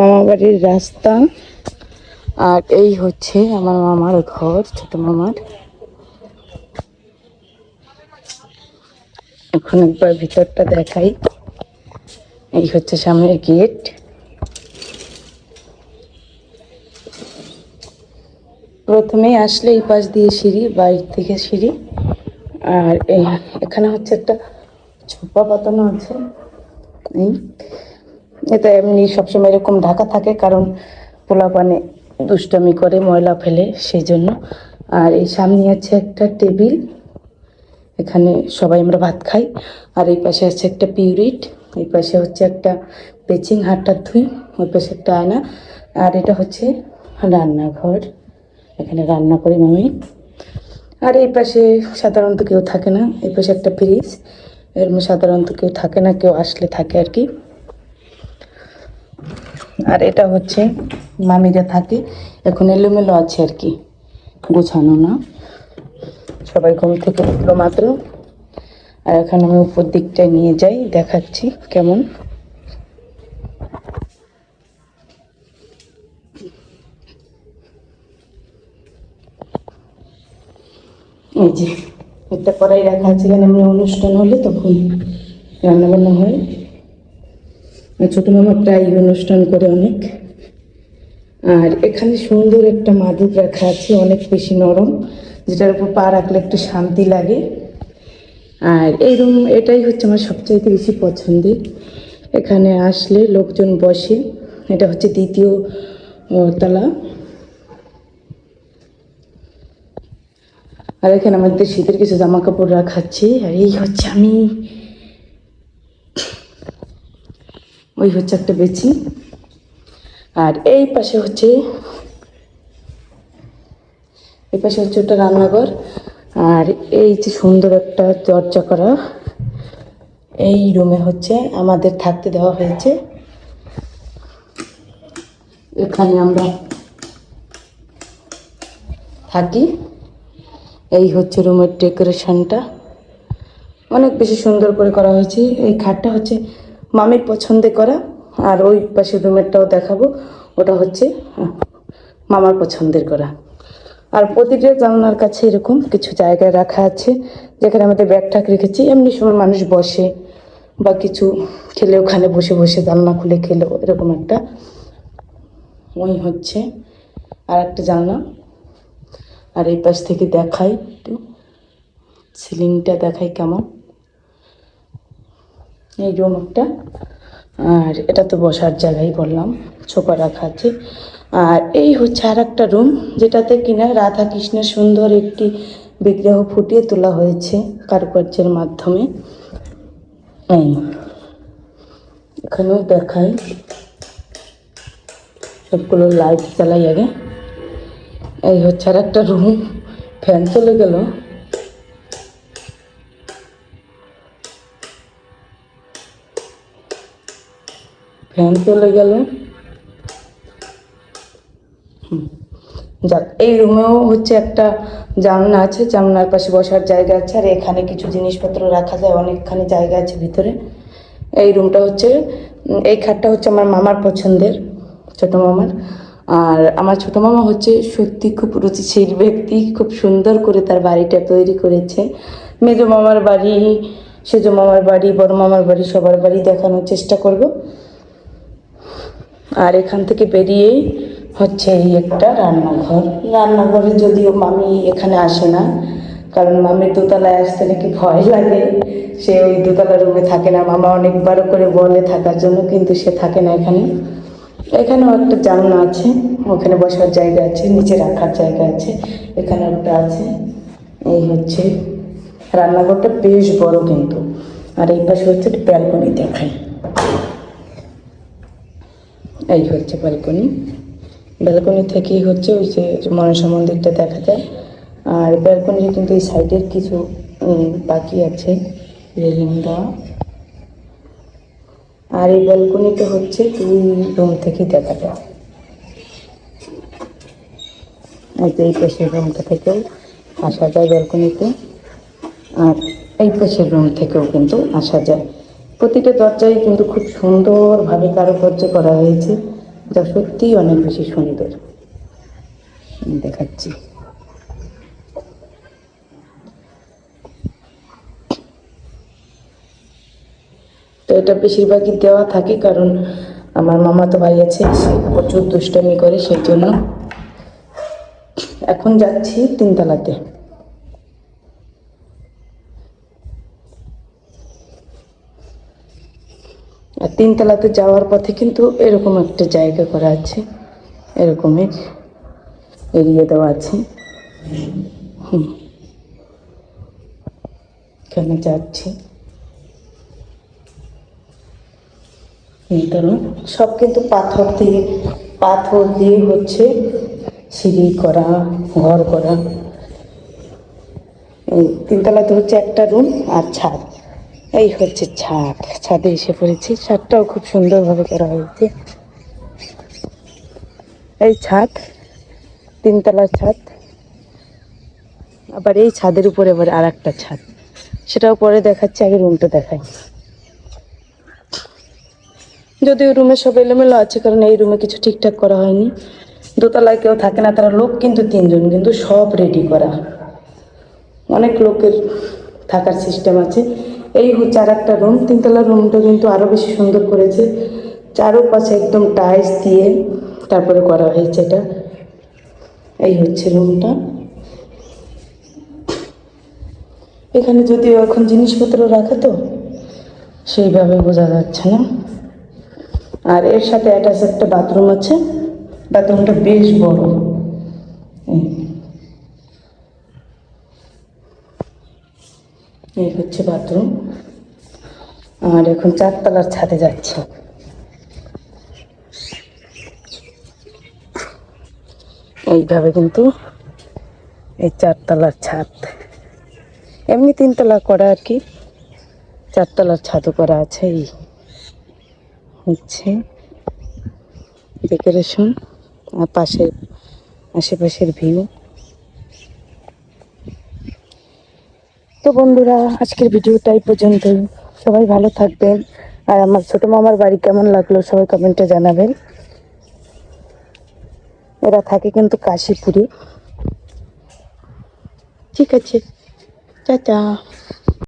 মামা বাড়ির রাস্তা। আর এই হচ্ছে আমার মামার ঘর, ছোট মামার। এখন একবার ভিতরটা দেখাই। এই হচ্ছে সামনের গেট। প্রথমেই আসলে এই পাশ দিয়ে সিঁড়ি বাইর থেকে সিঁড়ি। আর এখানে হচ্ছে একটা ছোপা পাতানো আছে। এই এটা এমনি সবসময় এরকম ঢাকা থাকে, কারণ পোলা পানে দুষ্টামি করে, ময়লা ফেলে সেই জন্য। আর এই সামনে আছে একটা টেবিল, এখানে সবাই আমরা ভাত খাই। আর এই পাশে আছে একটা পিউরিট, এই পাশে হচ্ছে একটা পেচিং হাটটা ধুই, ওই পাশে একটা আয়না। আর এটা হচ্ছে রান্নাঘর, এখানে রান্না করি মামি আর এই পাশে সাধারণত কেউ থাকে না, এই পাশে একটা ফ্রিজ এর সাধারণত কেউ থাকে না, কেউ আসলে থাকে আর কি। আর এটা হচ্ছে মামিরা থাকে। এখন এলোমেলো আছে আর কি, গোছানো না। সবাই ঘুম থেকে উঠল মাত্র। আর এখন আমি উপর দিকটায় নিয়ে যাই, দেখাচ্ছি কেমন। এই যে, একটা কড়াই রাখা আছে, এখানে আমরা অনুষ্ঠান হলে তখন রান্নাবান্না হয়। ছোট মামা প্রায় অনুষ্ঠান করে অনেক। আর এখানে সুন্দর একটা মাদুর রাখা আছে, অনেক বেশি নরম, যেটার উপর পা রাখলে একটু শান্তি লাগে। আর এই রুম, এটাই হচ্ছে আমার সবচাইতে বেশি পছন্দের। এখানে আসলে লোকজন বসে, এটা হচ্ছে দ্বিতীয় তলা। আর এখানে আমাদের শীতের কিছু জামা কাপড় রাখা আছে, আর এই হচ্ছে আমি। ওই হচ্ছে একটা বেচি। আর এই পাশে হচ্ছে, এই পাশে হচ্ছে ওটা রান্নাঘর। আর এই যে সুন্দর একটা দরজা করা, এই রুমে হচ্ছে আমাদের থাকতে দেওয়া হয়েছে। এখানে আমরা থাকি। এই হচ্ছে রুমের ডেকোরেশনটা। অনেক বেশি সুন্দর করে করা হয়েছে। এই খাটটা হচ্ছে মামির পছন্দে করা, আর ওই পাশে রুমেরটাও দেখাবো। ওটা হচ্ছে মামার পছন্দের করা। আর প্রতিটা জানলার কাছে এরকম কিছু জায়গায় রাখা আছে, যেখানে আমাদের ব্যাগ ঠাক রেখেছি। এমনি সময় মানুষ বসে বা কিছু খেলে, ওখানে বসে বসে জানলা খুলে খেলো, এরকম একটা। ওই হচ্ছে আর একটা জানলা। আর এই পাশ থেকে দেখাই একটু। সিলিংটা দেখাই কেমন। এই রুম একটা আর এটা তো বসার জায়গায় বললাম, ছোপা রাখা আছে। আর এই হচ্ছে আর একটা রুম, যেটাতে কিনা রাধা কৃষ্ণের সুন্দর একটি বিগ্রহ ফুটিয়ে তোলা হয়েছে কারুকার্যের মাধ্যমে। এখানেও দেখাই। সবগুলো লাইট জ্বালাই আগে। এই হচ্ছে আর একটা রুম, ফ্যান চলে গেল। ফ্যান চলে গেল। যাক, এই রুমেও হচ্ছে একটা জানলা আছে, জানলার পাশে বসার জায়গা আছে, আর এখানে কিছু জিনিসপত্র রাখা যায়, অনেকখানি জায়গা আছে ভিতরে। এই রুমটা হচ্ছে এই খাটটা হচ্ছে আমার মামার পছন্দের, ছোট মামার। আর আমার ছোট মামা হচ্ছে সত্যি খুব রুচিশীল ব্যক্তি, খুব সুন্দর করে তার বাড়িটা তৈরি করেছে। মেজো মামার বাড়ি, সেজো মামার বাড়ি, বড় মামার বাড়ি, সবার বাড়ি দেখানোর চেষ্টা করব। আর এখান থেকে বেরিয়েই হচ্ছে এই একটা রান্নাঘর। রান্নাঘরে যদিও মামি এখানে আসে না, কারণ মামির দোতলায় আসতে নাকি ভয় লাগে। সে ওই দোতলা রুমে থাকে না, মামা অনেকবারও করে বলে থাকার জন্য, কিন্তু সে থাকে না এখানে। এখানেও একটা জানলা আছে, ওখানে বসার জায়গা আছে, নিচে রাখার জায়গা আছে, এখানে একটা আছে। এই হচ্ছে রান্নাঘরটা বেশ বড় কিন্তু, আর এই পাশে হচ্ছে ব্যালকনি দেখায়। এই হচ্ছে ব্যালকনি ব্যালকনি থেকেই হচ্ছে ওই যে মনসা মন্দিরটা দেখা যায়। আর ব্যালকনির কিন্তু এই সাইডের কিছু বাকি আছে রেলিং দেওয়া আর এই ব্যালকনিটা হচ্ছে দুই রুম থেকেই দেখা যায়। এই পাশের রুমটা থেকেও আসা যায় ব্যালকনিতে আর এই পাশের রুম থেকেও কিন্তু আসা যায়। প্রতিটা দরজায় কিন্তু খুব সুন্দরভাবে কারুকার্য করা হয়েছে, যা সত্যিই অনেক বেশি সুন্দর। দেখাচ্ছি। তো এটা বেশিরভাগই দেওয়া থাকে, কারণ আমার মামা তো ভাই আছে, সে প্রচুর দুষ্টামি করে, সেই জন্য এখন যাচ্ছি তিনতলাতে। আর তিনতলাতে যাওয়ার পথে কিন্তু এরকম একটা জায়গা করা আছে। এরকমের এরিয়া দেওয়া আছে। হুম। এখানে যাচ্ছি। তিনতলা। সব কিন্তু পাথর দিয়ে পাথর দিয়ে হচ্ছে সিঁড়ি করা, ঘর করা। তিনতলাতে হচ্ছে একটা রুম আর ছাদ। এই হচ্ছে ছাদ। ছাদে এসে পড়েছি। ছাদটাও খুব সুন্দরভাবে করা হয়েছে। এই ছাদ, তিনতলার ছাদ। আবার এই ছাদের উপরে আবার আর একটা ছাদ। সেটাও পরে দেখাচ্ছি, আগে রুমটা দেখাই। যদিও রুমে সব এলোমেলো আছে, কারণ এই রুমে কিছু ঠিকঠাক করা হয়নি। দোতলায় কেউ থাকে না, তারা লোক কিন্তু তিনজন, কিন্তু সব রেডি করা। অনেক লোকের থাকার সিস্টেম আছে। এই হচ্ছে আর একটা রুম তিনতলা রুমটা কিন্তু আরও বেশি সুন্দর করেছে। চারোপাশে একদম টাইলস দিয়ে তারপরে করা হয়েছে এটা। এই হচ্ছে রুমটা এখানে যদিও এখন জিনিসপত্র রাখে তো, সেইভাবে বোঝা যাচ্ছে না। আর এর সাথে অ্যাটাচ একটা বাথরুম আছে। বাথরুমটা বেশ বড়। এই। এই হচ্ছে বাথরুম আর এখন চারতলার ছাদে যাচ্ছে। এইভাবে কিন্তু এই চারতলার ছাদ। এমনি তিনতলা করা আর কি। চারতলার ছাদও করা আছে, এই হচ্ছে ডেকোরেশন আর পাশের আশেপাশের ভিউ। তো বন্ধুরা, আজকের ভিডিওটাই পর্যন্তই। সবাই ভালো থাকবেন। আর আমার ছোট মামার বাড়ি কেমন লাগল সবাই কমেন্টে জানাবেন। এরা থাকে কিন্তু কাশীপুরে। ঠিক আছে চাচা